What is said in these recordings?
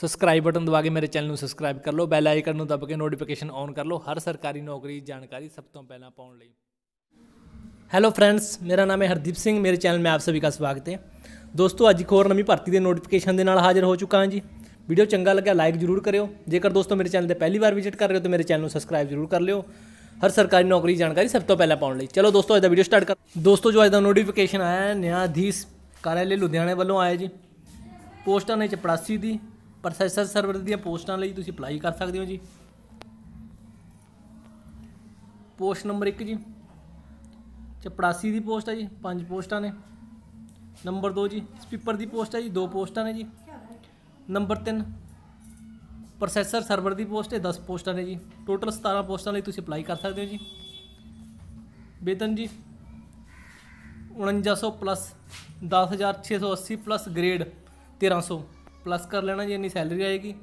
Subscribe button ਦਬਾ ਕੇ ਮੇਰੇ channel ਨੂੰ ਸਬਸਕ੍ਰਾਈਬ ਕਰ ਲਓ ਬੈਲ ਆਈਕਨ ਨੂੰ ਦਬਾ ਕੇ ਨੋਟੀਫਿਕੇਸ਼ਨ ਔਨ ਕਰ ਲਓ ਹਰ ਸਰਕਾਰੀ ਨੌਕਰੀ ਦੀ ਜਾਣਕਾਰੀ ਸਭ ਤੋਂ ਪਹਿਲਾਂ ਪਾਉਣ ਲਈ ਹੈਲੋ ਫਰੈਂਡਸ ਮੇਰਾ ਨਾਮ ਹੈ ਹਰਦੀਪ ਸਿੰਘ ਮੇਰੇ ਚੈਨਲ में आप सभी का स्वागत है ਦੋਸਤੋ ਅੱਜ ਇੱਕ ਹੋਰ ਨਵੀਂ ਭਰਤੀ ਦੇ ਨੋਟੀਫਿਕੇਸ਼ਨ ਦੇ ਨਾਲ ਹਾਜ਼ਰ ਹੋ ਚੁੱਕਾ ਹਾਂ ਜੀ ਵੀਡੀਓ ਚੰਗਾ ਲੱਗਿਆ ਲਾਈਕ ਜ਼ਰੂਰ ਕਰਿਓ ਜੇਕਰ ਦੋਸਤੋ ਮੇਰੇ ਚੈਨਲ ਤੇ ਪਹਿਲੀ ਵਾਰ ਵਿਜ਼ਿਟ ਕਰ ਰਹੇ ਹੋ ਤਾਂ ਮੇਰੇ ਚੈਨਲ ਨੂੰ ਸਬਸਕ੍ਰਾਈਬ ਜ਼ਰੂਰ ਕਰ ਲਿਓ ਹਰ ਸਰਕਾਰੀ ਨੌਕਰੀ ਦੀ ਜਾਣਕਾਰੀ ਸਭ ਤੋਂ ਪਹਿਲਾਂ ਪਾਉਣ ਲਈ ਚਲੋ ਦੋਸਤੋ ਅੱਜ ਦਾ ਵੀਡੀਓ ਸਟਾਰਟ ਕਰ ਦੋਸਤੋ ਜੋ ਅੱਜ ਦਾ ਨੋਟੀਫਿਕੇਸ਼ਨ ਆਇਆ ਹੈ ਨਿਆਧੀਸ਼ ਕਾਰਿਆਲੇ ਲੁਧਿਆਣੇ ਵੱਲੋਂ ਆਇਆ ਜੀ ਪੋਸਟਾਂ ਨੇ ਚਪੜਾਸੀ ਦੀ ਪ੍ਰੋਸੈਸਰ ਸਰਵਰ ਦੀਆਂ ਪੋਸਟਾਂ ਲਈ ਤੁਸੀਂ ਅਪਲਾਈ ਕਰ ਸਕਦੇ ਹੋ ਜੀ। ਪੋਸਟ ਨੰਬਰ 1 ਜੀ। ਚਪੜਾਸੀ ਦੀ ਪੋਸਟ ਹੈ ਜੀ, ਪੰਜ ਪੋਸਟਾਂ ਨੇ। ਨੰਬਰ 2 ਜੀ, ਸਪੀਪਰ ਦੀ ਪੋਸਟ ਹੈ ਜੀ, ਦੋ ਪੋਸਟਾਂ ਨੇ ਜੀ। ਨੰਬਰ 3 ਪ੍ਰੋਸੈਸਰ ਸਰਵਰ ਦੀ ਪੋਸਟ ਹੈ 10 ਪੋਸਟਾਂ ਨੇ ਜੀ। ਟੋਟਲ 17 ਪੋਸਟਾਂ ਲਈ ਤੁਸੀਂ ਅਪਲਾਈ ਕਰ ਸਕਦੇ ਹੋ ਜੀ। ਵੇਤਨ ਜੀ 4900 ਪਲੱਸ 10680 ਪਲੱਸ ਗ੍ਰੇਡ 1300 ਪਲੱਸ ਕਰ ਲੈਣਾ ਜੀ, ਇੰਨੀ ਸੈਲਰੀ ਆਏਗੀ।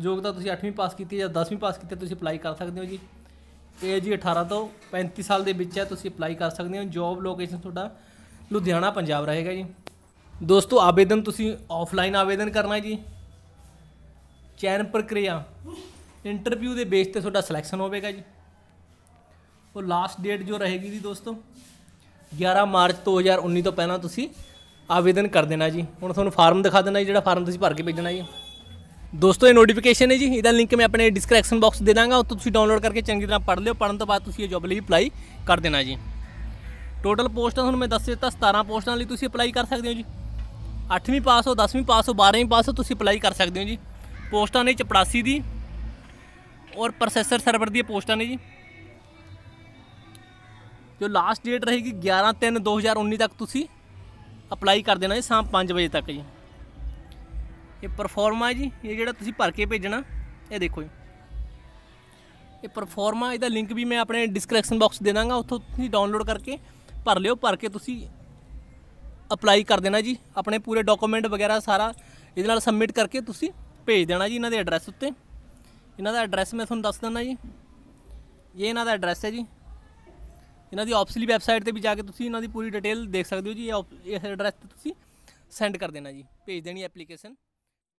ਯੋਗਤਾ ਤੁਸੀਂ 8ਵੀਂ ਪਾਸ ਕੀਤੀ ਜਾਂ 10ਵੀਂ ਪਾਸ ਕੀਤੀ, ਤੁਸੀਂ ਅਪਲਾਈ ਕਰ ਸਕਦੇ ਹੋ ਜੀ। ਏਜ ਜੀ 18 ਤੋਂ 35 ਸਾਲ ਦੇ ਵਿੱਚ ਹੈ, ਤੁਸੀਂ ਅਪਲਾਈ ਕਰ ਸਕਦੇ ਹੋ। ਜੌਬ ਲੋਕੇਸ਼ਨ ਤੁਹਾਡਾ ਲੁਧਿਆਣਾ, ਪੰਜਾਬ ਰਹੇਗਾ ਜੀ। ਦੋਸਤੋ, ਆਵੇਦਨ ਤੁਸੀਂ ਆਫਲਾਈਨ ਆਵੇਦਨ ਕਰਨਾ ਹੈ ਜੀ। ਚੈਨ ਪ੍ਰਕਿਰਿਆ ਇੰਟਰਵਿਊ ਦੇ ਬੇਸ ਤੇ ਤੁਹਾਡਾ ਸਿਲੈਕਸ਼ਨ ਹੋਵੇਗਾ ਜੀ। ਉਹ ਲਾਸਟ ਡੇਟ ਜੋ ਰਹੇਗੀ ਜੀ ਦੋਸਤੋ 11 ਮਾਰਚ 2019 ਤੋਂ ਪਹਿਲਾਂ ਤੁਸੀਂ ਆਵੇਦਨ ਕਰ ਦੇਣਾ ਜੀ। ਹੁਣ ਤੁਹਾਨੂੰ ਫਾਰਮ ਦਿਖਾ ਦੇਣਾ ਜੀ, ਜਿਹੜਾ ਫਾਰਮ ਤੁਸੀਂ ਭਰ ਕੇ ਭੇਜਣਾ ਜੀ। ਦੋਸਤੋ, ਇਹ ਨੋਟੀਫਿਕੇਸ਼ਨ ਹੈ ਜੀ। ਇਹਦਾ ਲਿੰਕ ਮੈਂ ਆਪਣੇ ਡਿਸਕ੍ਰਿਪਸ਼ਨ ਬਾਕਸ ਦੇ ਦਾਂਗਾ। ਉੱਥੋਂ ਤੁਸੀਂ ਡਾਊਨਲੋਡ ਕਰਕੇ ਚੰਗੀ ਤਰ੍ਹਾਂ ਪੜ੍ਹ ਲਿਓ। ਪੜ੍ਹਨ ਤੋਂ ਬਾਅਦ ਤੁਸੀਂ ਇਹ ਜੌਬ ਲਈ ਅਪਲਾਈ ਕਰ ਦੇਣਾ ਜੀ। ਟੋਟਲ ਪੋਸਟਾਂ ਤੁਹਾਨੂੰ ਮੈਂ ਦੱਸ ਦਿੱਤਾ। 17 ਪੋਸਟਾਂ ਲਈ ਤੁਸੀਂ ਅਪਲਾਈ ਕਰ ਸਕਦੇ ਹੋ ਜੀ। 8ਵੀਂ ਪਾਸ ਹੋ 10ਵੀਂ ਪਾਸ ਹੋ 12ਵੀਂ ਪਾਸ ਹੋ, ਤੁਸੀਂ ਅਪਲਾਈ ਕਰ ਸਕਦੇ ਹੋ ਜੀ। ਪੋਸਟਾਂ ਨੇ ਚਪੜਾਸੀ ਦੀ ਔਰ ਪ੍ਰੋਸੈਸਰ ਸਰਵਰ ਦੀਆਂ ਪੋਸਟਾਂ ਨੇ ਜੀ। ਜੋ ਲਾਸਟ ਡੇਟ ਰਹੇਗੀ 11 3 2019 ਤੱਕ ਤੁਸੀਂ ਅਪਲਾਈ ਕਰ ਦੇਣਾ ਜੀ ਸ਼ਾਮ 5 ਵਜੇ ਤੱਕ ਜੀ। ਇਹ ਪਰਫਾਰਮਾ ਹੈ ਜੀ, ਇਹ ਜਿਹੜਾ ਤੁਸੀਂ ਭਰ ਕੇ ਭੇਜਣਾ, ਇਹ ਦੇਖੋ ਜੀ। ਇਹ ਪਰਫਾਰਮਾ ਇਹਦਾ ਲਿੰਕ ਵੀ ਮੈਂ ਆਪਣੇ ਡਿਸਕ੍ਰਿਪਸ਼ਨ ਬਾਕਸ ਦੇ ਦਾਂਗਾ, ਉੱਥੋਂ ਤੁਸੀਂ ਡਾਊਨਲੋਡ ਕਰਕੇ ਭਰ ਲਿਓ, ਭਰ ਕੇ ਤੁਸੀਂ ਅਪਲਾਈ ਕਰ ਦੇਣਾ ਜੀ। ਆਪਣੇ ਪੂਰੇ ਡਾਕੂਮੈਂਟ ਵਗੈਰਾ ਸਾਰਾ ਇਹਦੇ ਨਾਲ ਸਬਮਿਟ ਕਰਕੇ ਤੁਸੀਂ ਭੇਜ ਦੇਣਾ ਜੀ ਇਹਨਾਂ ਦੇ ਐਡਰੈਸ ਉੱਤੇ। ਇਹਨਾਂ ਦਾ ਐਡਰੈਸ ਮੈਂ ਤੁਹਾਨੂੰ ਦੱਸ ਦਿੰਦਾ ਜੀ। ਇਹ ਇਹਨਾਂ ਦਾ ਐਡਰੈਸ ਹੈ ਜੀ। ਇਹਨਾਂ ਦੀ ਆਫਸਲੀ ਵੈਬਸਾਈਟ ਤੇ ਵੀ ਜਾ ਕੇ ਤੁਸੀਂ ਇਹਨਾਂ ਦੀ ਪੂਰੀ ਡਿਟੇਲ ਦੇਖ ਸਕਦੇ ਹੋ ਜੀ, ਇਹ ਇਸ ਐਡਰੈਸ ਤੇ ਤੁਸੀਂ ਸੈਂਡ ਕਰ ਦੇਣਾ ਜੀ, ਭੇਜ ਦੇਣੀ ਐਪਲੀਕੇਸ਼ਨ